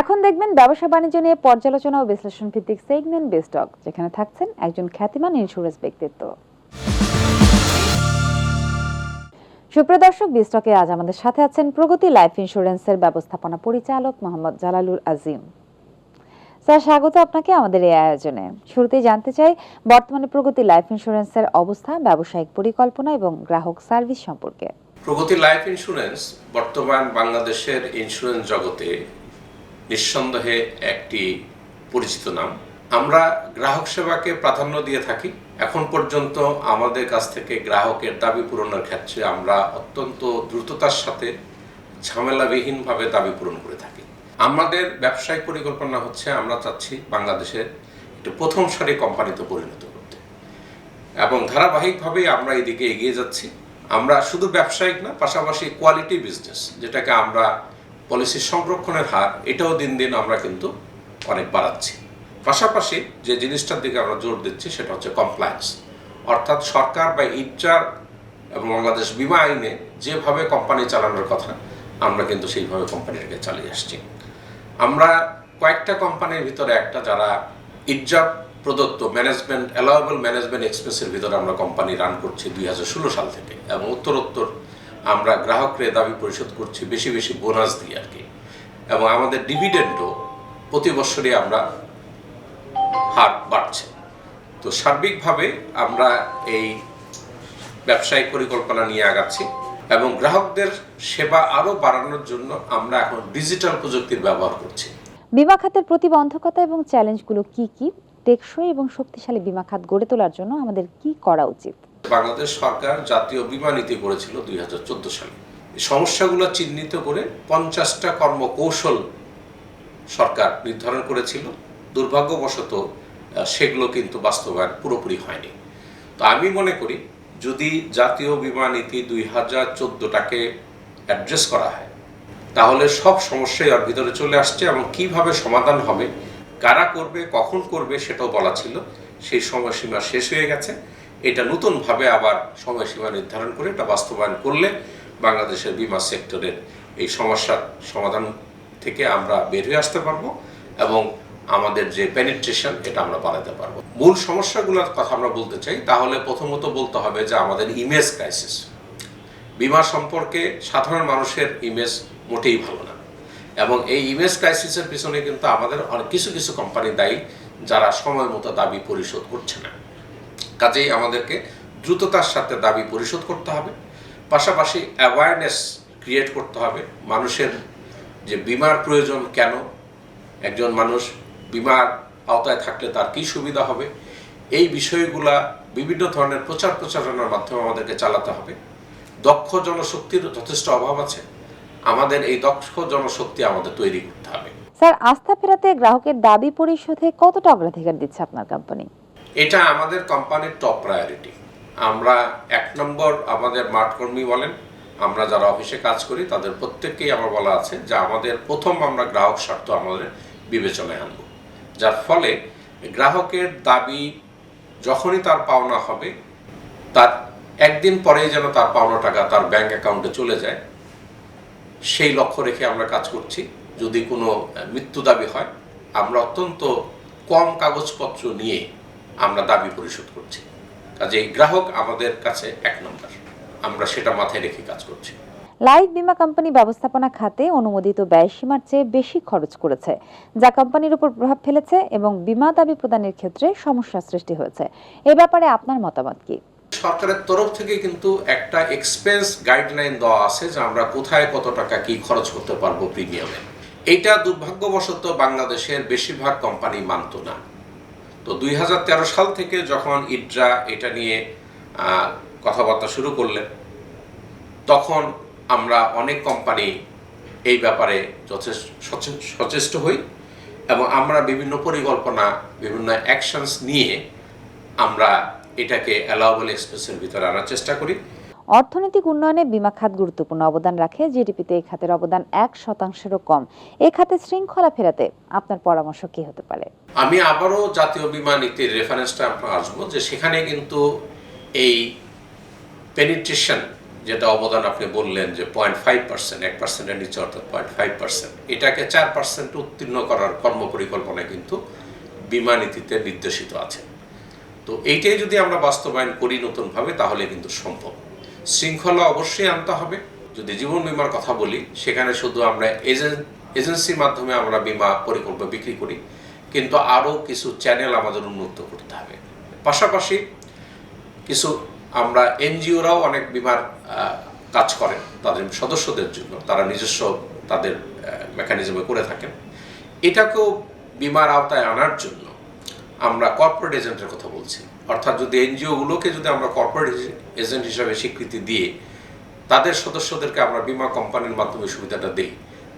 এখন দেখবেন ব্যবসা বাণিজ্য নিয়ে পর্যালোচনা ও বিশ্লেষণ ভিত্তিক সেগমেন্ট বেস্টক যেখানে থাকছেন একজন খ্যাতিমান ইন্স্যুরেন্স ব্যক্তিত্ব। সুপ্রদর্শক বিস্টকে আজ আমাদের সাথে আছেন প্রগতি লাইফ ইন্স্যুরেন্সের ব্যবস্থাপনা পরিচালক মোহাম্মদ জালালুর আজিম। স্যার, স্বাগত আপনাকে আমাদের এই আয়োজনে। শুরুতেই জানতে চাই, বর্তমানে প্রগতি লাইফ ইন্স্যুরেন্সের অবস্থা, ব্যবসায়িক পরিকল্পনা এবং গ্রাহক সার্ভিস সম্পর্কে। প্রগতি লাইফ ইন্স্যুরেন্স বর্তমান বাংলাদেশের ইন্স্যুরেন্স জগতে নিঃসন্দেহে একটি পরিচিত নাম। আমরা গ্রাহক সেবাকে প্রাধান্য দিয়ে থাকি। এখন পর্যন্ত আমাদের কাছ থেকে গ্রাহকের দাবি পূরণের ক্ষেত্রে আমরা অত্যন্ত দ্রুততার সাথে ঝামেলাবিহীনভাবে দাবি পূরণ করে থাকি। আমাদের ব্যবসায়িক পরিকল্পনা হচ্ছে আমরা চাচ্ছি বাংলাদেশের একটি প্রথম সারি কোম্পানিতে পরিণত করতে। এবং ধারাবাহিকভাবেই আমরা এদিকে এগিয়ে যাচ্ছি। আমরা শুধু ব্যবসায়িক না, পাশাপাশি কোয়ালিটি বিজনেস যেটাকে আমরা পলিসি সংরক্ষণের হার, এটাও দিন দিন আমরা কিন্তু অনেক বাড়াচ্ছি। পাশাপাশি যে জিনিসটার দিকে আমরা জোর দিচ্ছি সেটা হচ্ছে কমপ্লায়েন্স অর্থাৎ সরকার বা ইটার এবং বাংলাদেশ বিমা আইনে যেভাবে কোম্পানি চালানোর কথা, আমরা কিন্তু সেইভাবে কোম্পানিটাকে চালিয়ে আসছি। আমরা কয়েকটা কোম্পানির ভিতরে একটা যারা ইজাব প্রদত্ত ম্যানেজমেন্ট অ্যালাউয়েবল ম্যানেজমেন্ট এক্সপ্রেসের ভিতরে আমরা কোম্পানি রান করছি দুই হাজার ষোলো সাল থেকে এবং উত্তরোত্তর আমরা গ্রাহকরে দাবি পরিশোধ করছি, বেশি বেশি বোনাস দিয়ে আর কি। এবং আমাদের ডিভিডেন্ডও প্রতি বছরই আমরা হার বাড়ছে। তো সার্বিকভাবে আমরা এই ব্যবসায়িক পরিকল্পনা নিয়ে আগাচ্ছি এবং গ্রাহকদের সেবা আরও বাড়ানোর জন্য আমরা এখন ডিজিটাল প্রযুক্তির ব্যবহার করছি। বিমা খাতের প্রতিবন্ধকতা এবং চ্যালেঞ্জগুলো কি কি? টেকসই এবং শক্তিশালী বিমা খাত গড়ে তোলার জন্য আমাদের কি করা উচিত? বাংলাদেশ সরকার জাতীয় বিমা নীতি করেছিল দুই হাজার চোদ্দ সালে। সমস্যাগুলো চিহ্নিত করে পঞ্চাশটা কর্মকৌশল সরকার নির্ধারণ করেছিল। দুর্ভাগ্যবশত সেগুলো কিন্তু বাস্তবায়ন পুরোপুরি হয়নি। তো আমি মনে করি, যদি জাতীয় বিমা নীতি দুই হাজার চোদ্দোটাকে অ্যাড্রেস করা হয়, তাহলে সব সমস্যাই ওর ভিতরে চলে আসছে এবং কীভাবে সমাধান হবে, কারা করবে, কখন করবে, সেটাও বলা ছিল। সেই সময়সীমা শেষ হয়ে গেছে। এটা নতুনভাবে আবার সময়সীমা নির্ধারণ করে এটা বাস্তবায়ন করলে বাংলাদেশের বিমা সেক্টরের এই সমস্যার সমাধান থেকে আমরা বের হয়ে আসতে পারব এবং আমাদের যে পেনিট্রেশন এটা আমরা বাড়াতে পারব। মূল সমস্যাগুলোর কথা আমরা বলতে চাই, তাহলে প্রথমত বলতে হবে যে আমাদের ইমেজ ক্রাইসিস বিমা সম্পর্কে সাধারণ মানুষের ইমেজ মোটেই ভালো না। এবং এই ইমেজ ক্রাইসিসের পিছনে কিন্তু আমাদের অনেক কিছু কিছু কোম্পানি দায়ী যারা সময় মতো দাবি পরিশোধ করছে না। কাজেই আমাদেরকে দ্রুততার সাথে দাবি পরিশোধ করতে হবে। পাশাপাশি অ্যাওয়ারনেস ক্রিয়েট করতে হবে। মানুষের যে বিমার প্রয়োজন কেন? একজন মানুষ বিমার আওতায় থাকলে তার কী সুবিধা হবে? এই বিষয়গুলা বিভিন্ন ধরনের প্রচার প্রচারণার মাধ্যমে আমাদেরকে চালাতে হবে। দক্ষ জনশক্তির যথেষ্ট অভাব আছে। আমাদের এই দক্ষ জনশক্তি আমাদের তৈরি করতে হবে। স্যার, আস্থা ফেরাতে গ্রাহকের দাবি পরিশোধে কতটা অগ্রাধিকার দিচ্ছে আপনার কোম্পানি এটা আমাদের কোম্পানির টপ প্রায়োরিটি আমরা এক নম্বর আমাদের মাঠকর্মী বলেন, আমরা যারা অফিসে কাজ করি, তাদের প্রত্যেককেই আমার বলা আছে যে আমাদের প্রথম আমরা গ্রাহক স্বার্থ আমাদের বিবেচনায় আনব। যার ফলে গ্রাহকের দাবি যখনই তার পাওনা হবে, তার একদিন পরেই যেন তার পাওনা টাকা তার ব্যাংক অ্যাকাউন্টে চলে যায়, সেই লক্ষ্য রেখে আমরা কাজ করছি। যদি কোনো মৃত্যু দাবি হয়, আমরা অত্যন্ত কম কাগজপত্র নিয়ে আমরা দাবি পরিশোধ করছি। কাজে গ্রাহক আমাদের কাছে এক নম্বর। আমরা সেটা মাথায় রেখে কাজ করছি। লাইফ বিমা কোম্পানি ব্যবস্থাপনা খাতে অনুমোদিত ব্যয়সীমার চেয়ে বেশি খরচ করেছে যা কোম্পানির উপর প্রভাব ফেলেছে এবং বিমা দাবি প্রদানের ক্ষেত্রে সমস্যা সৃষ্টি হয়েছে। এ ব্যাপারে আপনার মতামত কি? সরকারের তরফ থেকে কিন্তু একটা এক্সপেন্স গাইডলাইন দেওয়া আছে যে আমরা কোথায় কত টাকা কি খরচ করতে পারব প্রিমিয়ামে এইটা দুর্ভাগ্যবশত বাংলাদেশের বেশিরভাগ কোম্পানি মানত না। তো দুই হাজার তেরো সাল থেকে যখন ইডরা এটা নিয়ে কথাবার্তা শুরু করলেন, তখন আমরা অনেক কোম্পানি এই ব্যাপারে যথেষ্ট, সচে- সচেষ্ট হই এবং আমরা বিভিন্ন পরিকল্পনা, বিভিন্ন অ্যাকশনস নিয়ে আমরা এটাকে অ্যালাউবল এক্সপ্রেসের ভিতরে আনার চেষ্টা করি। অর্থনৈতিক উন্নয়নে বিমা খাত গুরুত্বপূর্ণ অবদান রাখে। জিডিপিতে এই খাতের অবদান এক শতাংশেরও কম। এ খাতে শৃঙ্খলা ফেরাতে আপনার পরামর্শ কি হতে পারে? আমি আবারও জাতীয় বিমা নীতির রেফারেন্সটা আপনার আসব যে সেখানে কিন্তু এই পেনিট্রেশন যেটা অবদান আপনি বললেন যে পয়েন্ট ফাইভ পার্সেন্ট এক পার্সেন্টের নিচে অর্থাৎ পয়েন্ট ফাইভ পার্সেন্ট এটাকে চার পার্সেন্ট উত্তীর্ণ করার কর্মপরিকল্পনা কিন্তু বিমা নীতিতে নির্দেশিত আছে। তো এইটাই যদি আমরা বাস্তবায়ন করি নতুনভাবে, তাহলে কিন্তু সম্ভব। শৃঙ্খলা অবশ্যই আনতে হবে। যদি জীবন বিমার কথা বলি, সেখানে শুধু আমরা এজেন্সির মাধ্যমে আমরা বিমা পরিকল্পনা বিক্রি করি, কিন্তু আরও কিছু চ্যানেল আমাদের উন্নত করতে হবে। পাশাপাশি কিছু আমরা এনজিওরাও অনেক বিমার কাজ করেন তাদের সদস্যদের জন্য। তারা নিজস্ব তাদের মেকানিজমে করে থাকেন। এটাকেও বিমার আওতায় আনার জন্য আমরা কর্পোরেট এজেন্টের কথা বলছি। অর্থাৎ যদি এনজিওগুলোকে যদি আমরা কর্পোরেট এজেন্ট হিসাবে স্বীকৃতি দিয়ে তাদের সদস্যদেরকে আমরা বিমা কোম্পানির মাধ্যমে সুবিধাটা দিই,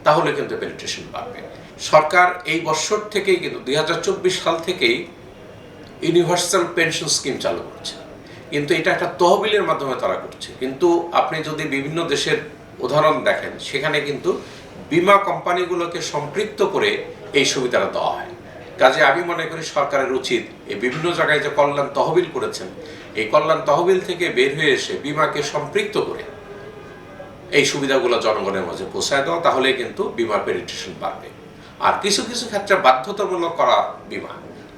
তাহলে কিন্তু পেনিট্রেশন বাড়বে। সরকার এই বছর থেকেই কিন্তু, দুই হাজার চব্বিশ সাল থেকেই ইউনিভার্সাল পেনশন স্কিম চালু করছে। কিন্তু এটা একটা তহবিলের মাধ্যমে তারা করছে। কিন্তু আপনি যদি বিভিন্ন দেশের উদাহরণ দেখেন, সেখানে কিন্তু বিমা কোম্পানিগুলোকে সম্পৃক্ত করে এই সুবিধাটা দেওয়া হয়। কাজে আমি মনে করি সরকারের উচিত এই বিভিন্ন জায়গায় যে কল্যাণ তহবিল করেছেন, এই কল্যাণ তহবিল থেকে বের হয়ে এসে বিমাকে সম্পৃক্ত করে এই সুবিধাগুলো জনগণের মাঝে পৌঁছায় দেওয়া তাহলে কিন্তু বিমার পেনিট্রেশন বাড়বে। আর কিছু কিছু ক্ষেত্রে বাধ্যতামূলক করা বিমা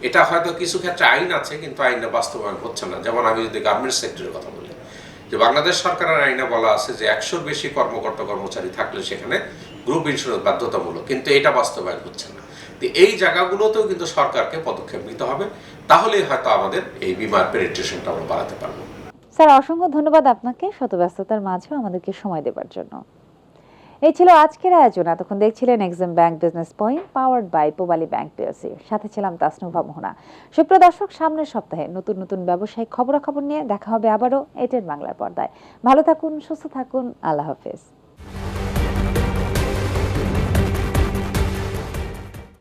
এটা হয়তো কিছু ক্ষেত্রে আইন আছে, কিন্তু আইনে বাস্তবায়ন হচ্ছে না। যেমন আমি যদি গার্মেন্টস সেক্টরের কথা বলি, যে বাংলাদেশ সরকারের আইনে বলা আছে যে একশোর বেশি কর্মকর্তা কর্মচারী থাকলে সেখানে গ্রুপ ইন্স্যুরেন্স বাধ্যতামূলক, কিন্তু এটা বাস্তবায়ন হচ্ছে না। এই জায়গাগুলোতেও কিন্তু সরকারকে পদক্ষেপ নিতে হবে। তাহলেই হয়তো আমাদের এই বিমার পেনিট্রেশনটা আমরা বাড়াতে পারব। স্যার, অসংখ্য ধন্যবাদ আপনাকে। শত ব্যস্ততার মাঝেও আমাদেরকে সময় দেওয়ার জন্য। এই ছিল আজকের আয়োজন। এতক্ষণ দেখছিলেন exam bank business point powered by Pubali bank PLC সাথে ছিলাম তাসনুভা মোহনা সুপ্রিয় দর্শক, সামনের সপ্তাহে নতুন নতুন ব্যবসায়িক খবরাখবর নিয়ে দেখা হবে আবারও এটের বাংলার পর্দায়। ভালো থাকুন, সুস্থ থাকুন। আল্লাহ হাফেজ।